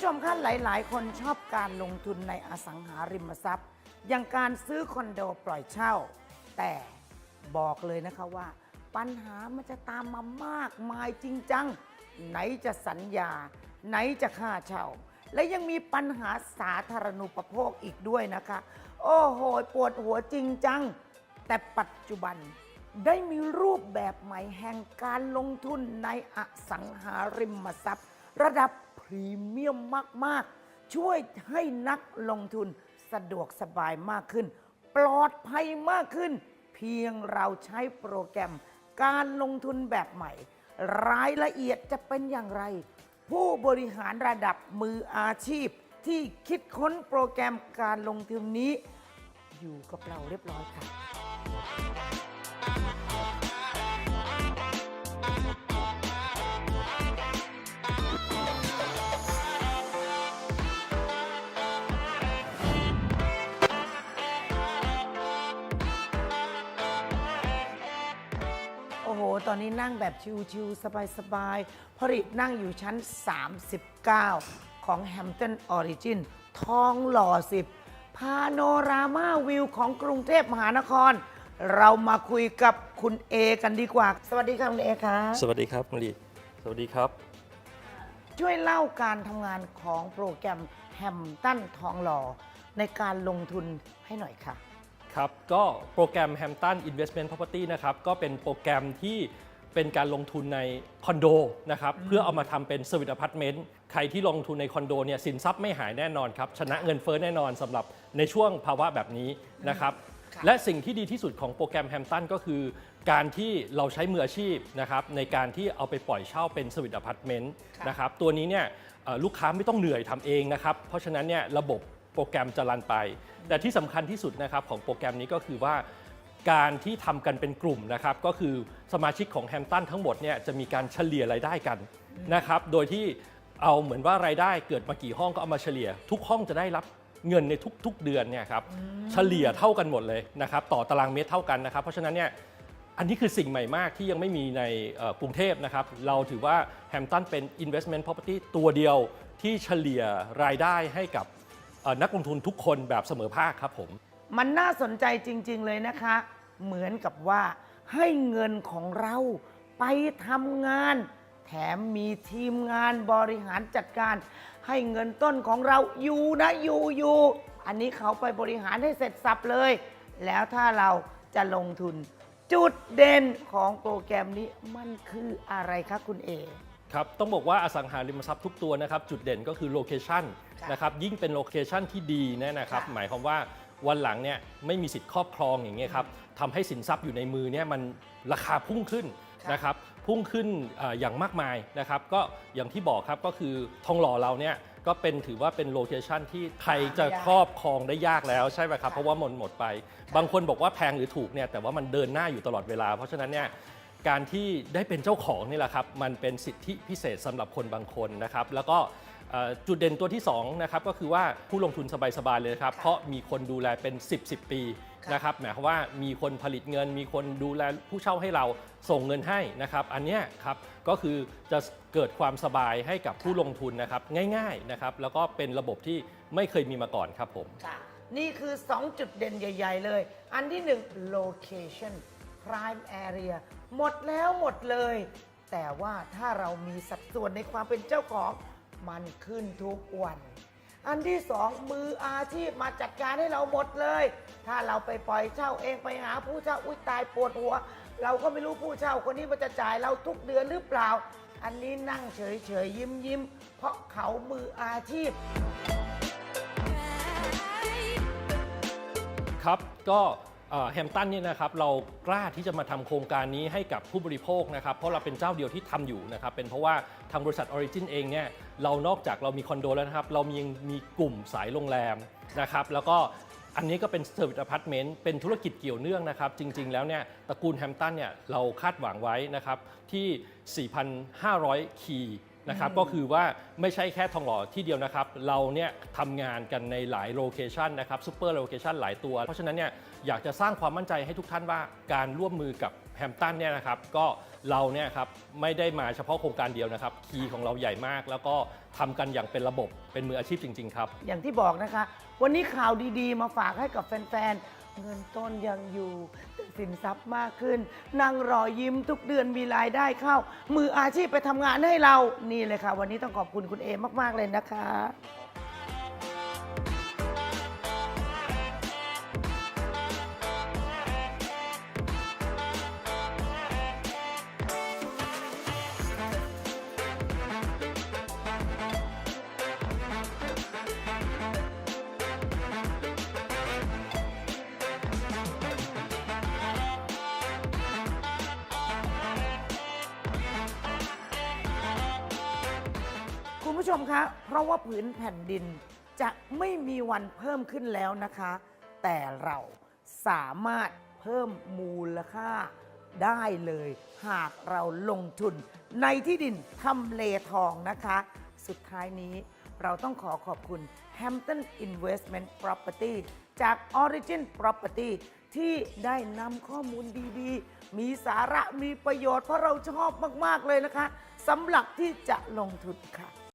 ผู้ชมคะหลาย ๆ คนชอบการลงทุนในอสังหาริมทรัพย์ อย่างการซื้อคอนโดปล่อยเช่า แต่บอกเลยนะคะว่า ปัญหามันจะตามมามากมายจริงจัง ไหนจะสัญญา ไหนจะค่าเช่า และยังมีปัญหาสาธารณูปโภคอีกด้วยนะคะ โอ้โห ปวดหัวจริงจัง แต่ปัจจุบันได้มีรูปแบบใหม่แห่งการลงทุนในอสังหาริมทรัพย์ ระดับ รีเมียมมาก ๆ ช่วยให้นักลงทุนสะดวกสบายมากขึ้น ปลอดภัยมากขึ้น เพียงเราใช้โปรแกรม การลงทุนแบบใหม่ รายละเอียดจะเป็นอย่างไร ผู้บริหารระดับมืออาชีพ ที่คิดค้นโปรแกรมการลงทุนนี้ อยู่กับเราเรียบร้อยค่ะ ตอนนี้นั่งแบบชิวๆสบายๆพริตนั่งอยู่ชั้น 39 ของ Hampton Origin ทองหล่อ 10 พาโนรามาวิวของกรุงเทพมหานคร เรามาคุยกับคุณเอกันดีกว่า สวัสดีค่ะคุณเอคะสวัสดีครับมลีสวัสดีครับ ช่วยเล่าการทำงานของโปรแกรมแฮมตันทองหล่อในการลงทุนให้หน่อยค่ะ ครับก็โปรแกรม Hampton Investment Property นะครับก็เป็นโปรแกรมที่เป็นการลงทุนในคอนโดนะครับเพื่อเอามาทำเป็นสวิตอพาร์ตเมนต์ใครที่ลงทุนในคอนโดเนี่ยสินทรัพย์ไม่หายแน่นอนครับ ชนะเงินเฟ้อแน่นอนสำหรับในช่วงภาวะแบบนี้นะครับค่ะและสิ่งที่ดีที่สุดของโปรแกรมแฮมตันก็คือ การที่เราใช้มืออาชีพนะครับในการที่เอาไปปล่อยเช่าเป็นสวิตอพาร์ตเมนต์ค่ะนะครับตัวนี้เนี่ยเอ่อลูกค้าไม่ต้องเหนื่อยทำเองนะครับเพราะฉะนั้นเนี่ยระบบ โปรแกรมจะรันไป แต่ที่สำคัญที่สุดนะครับของโปรแกรมนี้ก็คือว่า การที่ทำกันเป็นกลุ่มนะครับ ก็คือสมาชิกของแฮมตันทั้งหมดเนี่ยจะมีการเฉลี่ยรายได้กันนะครับ โดยที่เอาเหมือนว่ารายได้เกิดมากี่ห้องก็เอามาเฉลี่ย ทุกห้องจะได้รับเงินในทุกๆเดือนเนี่ยครับเฉลี่ยเท่ากันหมดเลยนะครับต่อตารางเมตรเท่ากันนะครับ เพราะฉะนั้นเนี่ยอันนี้คือสิ่งใหม่มากที่ยังไม่มีในเอ่อกรุงเทพนะครับ เราถือว่าแฮมตันเป็น investment property ตัวเดียวที่เฉลี่ยรายได้ให้กับ เอ่อนักลงทุนทุกคนแบบเสมอภาคครับผม มันน่าสนใจจริง ๆ เลยนะคะ เหมือนกับว่าให้เงินของเราไปทำงาน แถมมีทีมงานบริหารจัดการ ให้เงินต้นของเราอยู่นะอยู่อยู่อันนี้เขาไปบริหารให้เสร็จสับเลย แล้วถ้าเราจะลงทุน จุดเด่นของโปรแกรมนี้มันคืออะไรคะคุณเอ ครับ ต้องบอกว่าอสังหาริมทรัพย์ทุกตัวนะครับจุดเด่นก็คือโลเคชันค่ะนะครับยิ่งเป็นโลเคชันที่ดีเนี่ยนะครับค่ะหมายความว่าวันหลังเนี่ยไม่มีสิทธิ์ครอบครองอย่างเงี้ยครับทำให้สินทรัพย์อยู่ในมือเนี่ยมันราคาพุ่งขึ้นค่ะนะครับพุ่งขึ้นเอ่ออย่างมากมายนะครับก็อย่างที่บอกครับก็คือทองหล่อเราเนี่ยก็เป็นถือว่าเป็นโลเคชันที่ใครจะครอบครองได้ยากแล้วใช่ไหมครับเพราะว่าหมดหมดไป บางคนบอกว่าแพงหรือถูกเนี่ยแต่ว่ามันเดินหน้าอยู่ตลอดเวลา เพราะฉะนั้นเนี่ย การที่ได้เป็นเจ้าของนี่แหละครับมันเป็นสิทธิพิเศษสำหรับคนบางคนนะครับ แล้วก็จุดเด่นตัวที่2นะครับก็คือว่าผู้ลงทุนสบายๆเลยครับ เพราะมีคนดูแลเป็น 10 10 ปีนะครับหมายความว่ามีคนผลิตเงิน มีคนดูแลผู้เช่าให้เราส่งเงินให้นะครับ อันนี้ครับก็คือจะเกิดความสบายให้กับผู้ลงทุนนะครับง่ายๆนะครับแล้วก็เป็นระบบที่ไม่เคยมีมาก่อนครับผมค่ะนี่คือ 2 จุดเด่นใหญ่ ๆ เลย อันที่1 location prime area หมดแล้วหมดเลย แต่ว่าถ้าเรามีสัดส่วนในความเป็นเจ้าของ มันขึ้นทุกวัน อันที่สองมืออาชีพมาจัดการให้เราหมดเลย ถ้าเราไปปล่อยเช่าเองไปหาผู้เช่าอุ้ยตายปวดหัว เราก็ไม่รู้ผู้เช่าคนนี้มันจะจ่ายเราทุกเดือนหรือเปล่า อันนี้นั่งเฉยๆยิ้มยิ้มๆเพราะเขามืออาชีพ ครับก็ แฮมตันเนี่ยนะครับเรากล้าที่จะมาทำโครงการนี้ให้กับผู้บริโภคนะครับเพราะเราเป็นเจ้าเดียวที่ทำอยู่นะครับเป็นเพราะว่าทางบริษัท Origin เองเนี่ยเรานอกจากเรามีคอนโดแล้วนะครับเรามียังมีกลุ่มสายโรงแรมนะครับแล้วก็อันนี้ก็เป็นเซอร์วิสอพาร์ตเมนต์เป็นธุรกิจเกี่ยวเนื่องนะครับ จริง ๆ แล้วเนี่ยตระกูลแฮมตันเนี่ยเราคาดหวังไว้นะครับที่ 4,500 คีย์ นะครับก็คือว่าไม่ใช่แค่ทองหล่อที่เดียวนะครับ เราเนี่ยทำงานกันในหลายโลเคชันนะครับซูเปอร์โลเคชันหลายตัว เพราะฉะนั้นเนี่ยอยากจะสร้างความมั่นใจให้ทุกท่านว่าการร่วมมือกับแฮมตันเนี่ยนะครับก็เราเนี่ยครับไม่ได้มาเฉพาะโครงการเดียวนะครับ คีย์ของเราใหญ่มาก แล้วก็ทำกันอย่างเป็นระบบเป็นมืออาชีพจริง ๆ ครับ อย่างที่บอกนะคะ วันนี้ข่าวดีๆ มาฝากให้กับแฟน ๆ เงินต้นยังอยู่ สินทรัพย์มากขึ้น นั่งรอยยิ้มทุกเดือนมีรายได้เข้า มืออาชีพไปทำงานให้เรา นี่เลยค่ะ วันนี้ต้องขอบคุณคุณเอมาก ๆ เลยนะคะ ผู้ชมคะ เพราะว่าผืนแผ่นดินจะไม่มีวันเพิ่มขึ้นแล้วนะคะ แต่เราสามารถเพิ่มมูลค่าได้เลย หากเราลงทุนในที่ดินทำเลทองนะคะ สุดท้ายนี้เราต้องขอขอบคุณ Hampton Investment Property จาก Origin Property ที่ได้นำข้อมูลดีๆ มีสาระมีประโยชน์เพราะเราชอบมาก ๆ เลยนะคะสำหรับที่จะลงทุนค่ะ